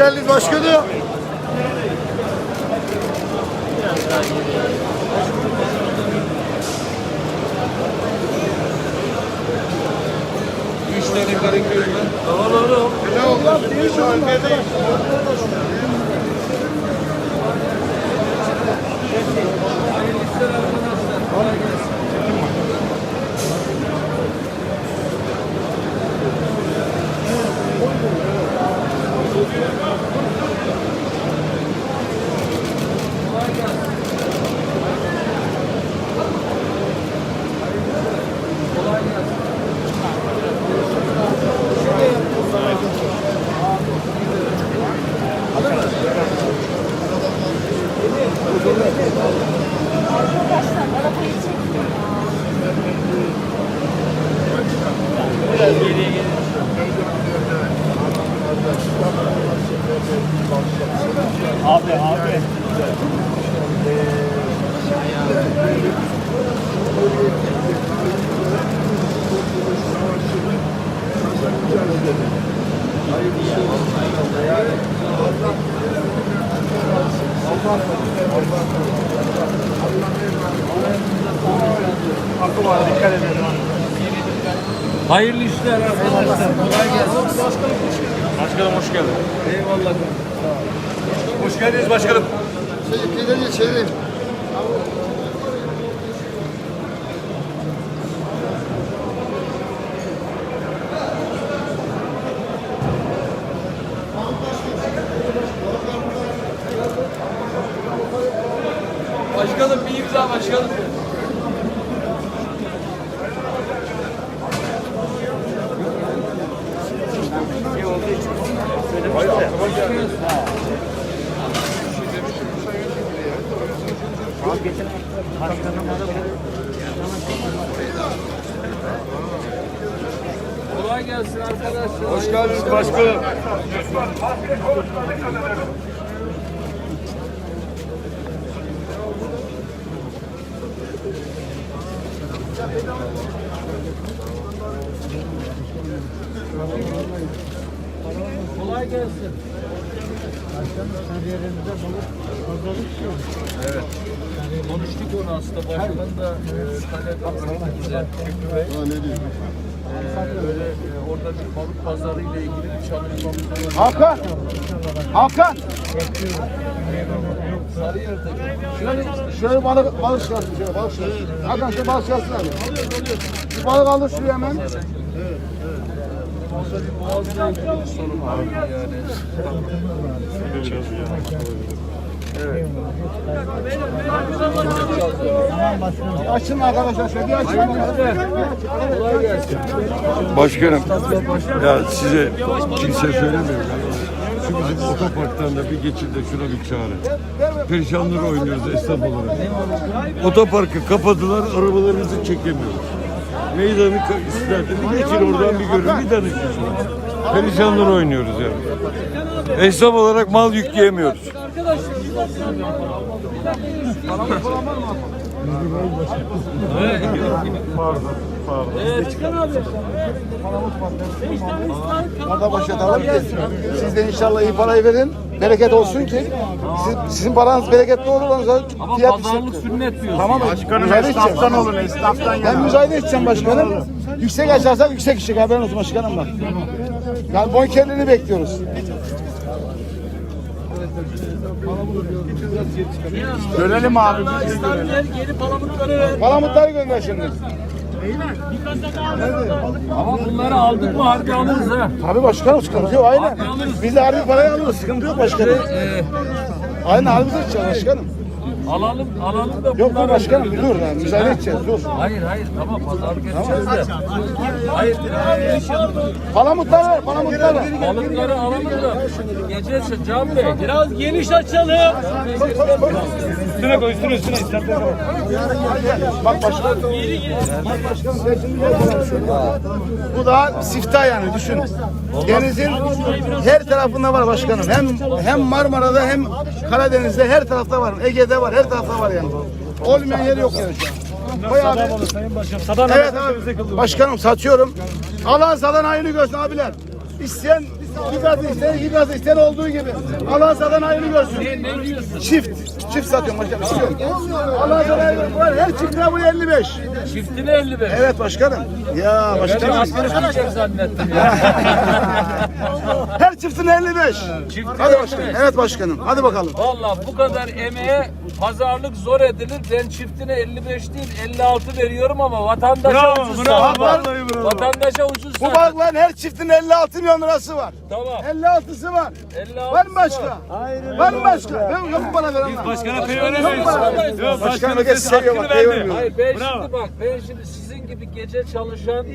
geldiniz başkanım. İşlerini karıklıyorum ben. Tamam oğlum. Ne oldu? Şimdi şu an neredeyim? Hayırlı işler arkadaşlar. Kolay gelsin. Abi Hakkı var dikkat edelim. Hayırlı işler arkadaşlar. Kolay gelsin. Başkanım hoş geldin. Eyvallah. Hoş geldiniz başkanım. Şey, ileri Başkanım imza başkanım. Kolay gelsin arkadaşlar. Hoş geldiniz başkanım. Kolay gelsin. Evet. Konuştuk onu aslında. Başkan da e, talep bize. Şükrü Bey. Ha, ne diyorsun? E, böyle e, orada bir balık pazarı ile ilgili bir çalışmamız var. Hakan! Hakan! Sarıyer'deki. Şöyle, balık, balık çıkarsın şöyle balık çıkarsın. Hakan şöyle balık çıkarsın abi. Bir balık alır şuraya hemen. Açın arkadaşlar şöyle bir açın. Başkanım, ya size kimse söylemiyor. Bizim otoparktan da bir geçin de şuna bir çağırın. Perişanları oynuyoruz esnaf olarak. Otoparkı kapadılar, arabalarımızı çekemiyoruz. Meydanı isterdi. Bir geçin oradan bir görün, bir danışın şuna. Perişanları oynuyoruz yani. Esnaf olarak mal yükleyemiyoruz. Orada başlatalım ki siz de inşallah iyi parayı verin. Bereket olsun ki siz, sizin paranız bereketli olur. ondan sonra Ama fiyat pazarlık yükseltir. sünnet diyorsun. Tamam başkanım esnaftan olun esnaftan Ben müzayede edeceğim başkanım. Yüksek açarsak yüksek işe haberin olsun başkanım bak. Yani bonkerliğini bekliyoruz. Dönelim abi. Geri palamutları ver. Palamutları gönder şimdi. Ama bunları aldık mı harbi alırız ha. Tabii başkanım sıkıntı yok aynen. Biz de harbi parayı alırız sıkıntı yok başkanım. Ee, Aynen harbi başkanım. Alalım alalım da Yok dur bunları- başkanım bir dur lan müsaade edeceğiz dur. Hayır hayır tamam pazarlık edeceğiz de. Hayır Palamutlar ver palamutlar ver. balıkları alalım da gece Can Bey. Biraz geniş açalım. Üstüne koy üstüne üstüne. İstersen. Bak başkanım. Bak başkanım. Bu da siftah yani düşün. Denizin her tarafında var başkanım. Hem hem Marmara'da hem Karadeniz'de her tarafta var. Ege'de var her tarafta var yani. Olmayan yer yok yani şu an. Koy abi. Sayın Başkanım. Sadan Evet abi. Başkanım satıyorum. Alan satan aynı görsün abiler. İsteyen bir katı isteyen katı isteyen olduğu gibi. Alan satan aynı görsün. Ne diyorsun? Çift. Çift satıyorum başkanım. istiyorum. Alan satan aynı görsün. Var, Her çiftine buraya 55. Çiftine 55. Evet başkanım. Ya Ben başkanım. asgari diyecek zannettim ya. Çiftine 55. Çiftine Hadi başkanım. 55. Evet başkanım. Hadi bakalım. Valla bu kadar emeğe pazarlık zor edilir. Ben çiftine 55 değil 56 veriyorum ama vatandaşa Bravo, ucuz bravo, sattım. vallahi bravo. Vatandaşa ucuz Bu balıkların her çiftinin 56 milyon lirası var. Tamam. 56'sı var. 56 Var mı başka? Var mı başka? Ben yok mu bana veren var? Başkana pey veremeyiz. Yok Başkanım başkanım herkes seviyor bak. pey vermiyor. Hayır ben Bravo. şimdi bak ben şimdi sizin gibi gece çalışan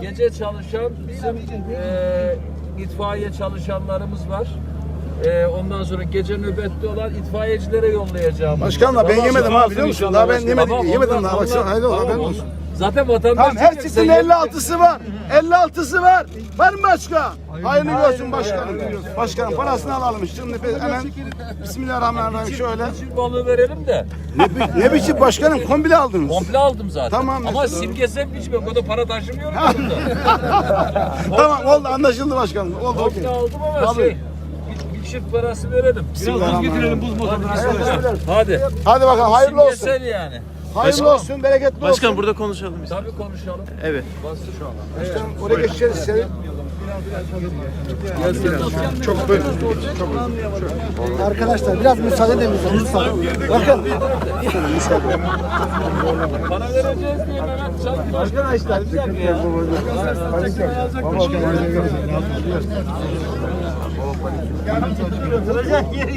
gece çalışan bizim eee itfaiye çalışanlarımız var. Eee ondan sonra gece nöbette olan itfaiyecilere yollayacağım. Başkanım da ben yemedim ha biliyor musun? Daha ben yemedim. Yemedim daha. Onlar- haydi tamam, haberin olsun. Zaten vatandaş Tamam her çiftin sen 56'sı var. 56'sı var. Var mı başka? Hayırlı görsün başkanım. Başkanım parasını alalım. Şimdi biz hemen Bismillahirrahmanirrahim şöyle. yemek balığı verelim de. Ne, biçim başkanım komple aldınız. Komple aldım zaten. Tamam, Ama mesela. simgesel biçim o kadar para taşımıyorum yanımda. tamam oldu anlaşıldı başkanım. Oldu okey. Komple aldım ama Tabii. şey bir, bir çift parası verelim. Biraz buz getirelim buz motorunu. Hadi. Hadi bakalım hayırlı olsun. Simgesel yani. Hayırlı olsun, bereketli olsun. Başkan burada konuşalım biz. Tabii konuşalım. Evet. Bastır şu an. Başkanım oraya geçeceğiz böyle. Arkadaşlar biraz müsaade edin bize. Lütfen. Bakın. Para vereceğiz diye Mehmet Can. Arkadaşlar bir dakika ya.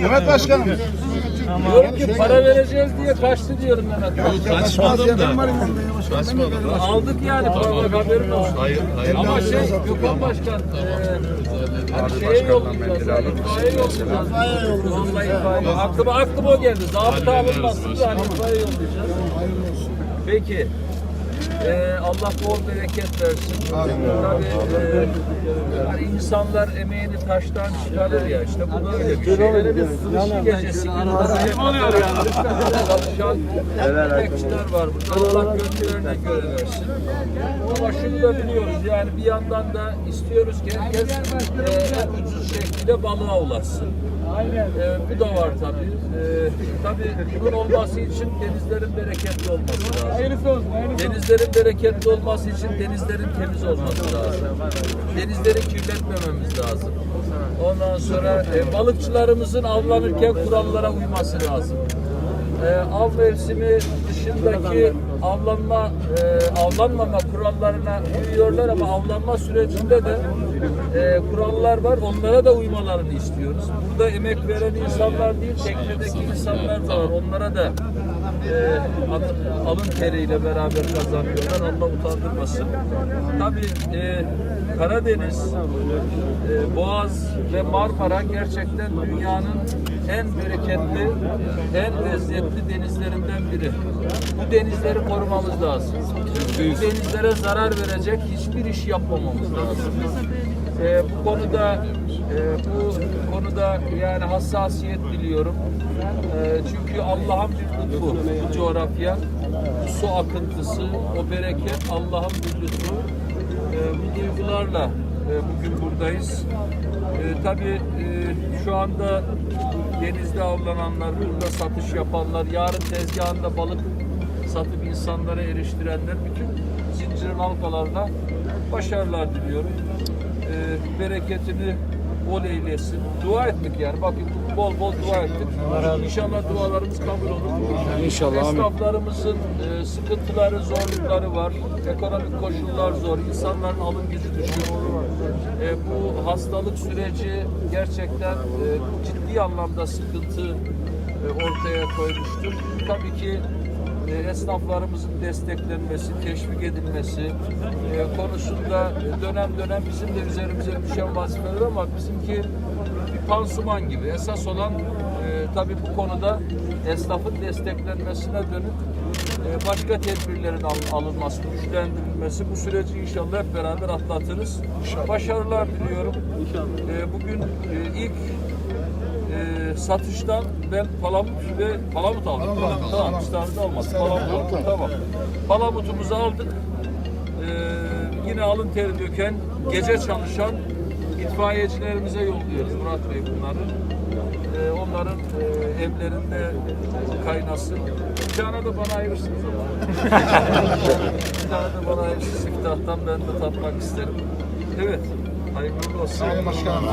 Mehmet Başkanım. Diyorum ki para vereceğiz diye kaçtı diyorum Mehmet. Kaçmadım da. Aldık yani para haberin olsun. Hayır, hayır. Ama şey Gökhan Başkan eee hani şeye yollayacağız. İtfaiye yollayacağız. Vallahi itfaiye. Aklıma, aklıma o geldi. Zabıta alınmasın diye hani itfaiye yollayacağız. Peki. Eee Allah bol bereket versin. Tabii eee, hani insanlar emeğini taştan çıkarır ya işte bu da öyle bir şey. Böyle bir sılışı gecesi gibi oluyor yani. Çalışan emekçiler var burada. Allah gönüllerine göre versin. Ama şunu da biliyoruz yani bir yandan da istiyoruz ki herkes eee, en ucuz şekilde balığa ulaşsın. Ee, bu da var tabii. Ee, tabii bunun olması için denizlerin bereketli olması lazım. Denizlerin bereketli olması için denizlerin temiz olması lazım. Denizleri kirletmememiz lazım. Ondan sonra e, balıkçılarımızın avlanırken kurallara uyması lazım. Ee, av mevsimi dışındaki avlanma, e, avlanmama kurallarına uyuyorlar ama avlanma sürecinde de e, kurallar var. Onlara da uymalarını istiyoruz. Burada emek veren insanlar değil, teknedeki insanlar da var. Onlara da e, alın, teriyle beraber kazanıyorlar. Allah utandırmasın. Tabii e, Karadeniz, e, Boğaz ve Marmara gerçekten dünyanın en bereketli, en lezzetli denizlerinden biri. Bu denizleri korumamız lazım. Bu denizlere zarar verecek hiçbir iş yapmamamız lazım. Ee, bu konuda e, bu konuda yani hassasiyet diliyorum. Ee, çünkü Allah'ın bir lütfu bu coğrafya, su akıntısı, o bereket Allah'ın bir lütfu. Ee, bu duygularla e, bugün buradayız. Ee, tabii e, şu anda denizde avlananlar, burada satış yapanlar, yarın tezgahında balık satıp insanlara eriştirenler bütün zincirin halkalarına başarılar diliyorum. Bereketini bol eylesin. Dua ettik yani. Bakın bol bol dua ettik. İnşallah dualarımız kabul olur. İnşallah. Esnaflarımızın e, sıkıntıları, zorlukları var. Ekonomik koşullar zor. İnsanların alım gücü düşük. E, bu hastalık süreci gerçekten e, ciddi anlamda sıkıntı e, ortaya koymuştur. Tabii ki e, esnaflarımızın desteklenmesi, teşvik edilmesi e, konusunda e, dönem dönem bizim de üzerimize düşen vazifeler ama bizimki bir pansuman gibi. Esas olan e, tabii bu konuda esnafın desteklenmesine dönük e, başka tedbirlerin al- alınması, güçlendirilmesi bu süreci inşallah hep beraber atlatırız. Başarılar diliyorum. E, bugün e, ilk e, satıştan ben palamut ve palamut aldım. Tamam, tamam. İstavrit almadım. Palamut aldım. Tamam. Palamutumuzu aldık. E, yine alın teri döken, gece çalışan itfaiyecilerimize yolluyoruz Murat Bey bunları. E, onların e, evlerinde kaynasın. Bir tane de bana ayırırsınız ama. bir tane de bana ayırırsınız. Siftahtan ben de tatmak isterim. Evet. Hayırlı olsun. Sayın Başkanım.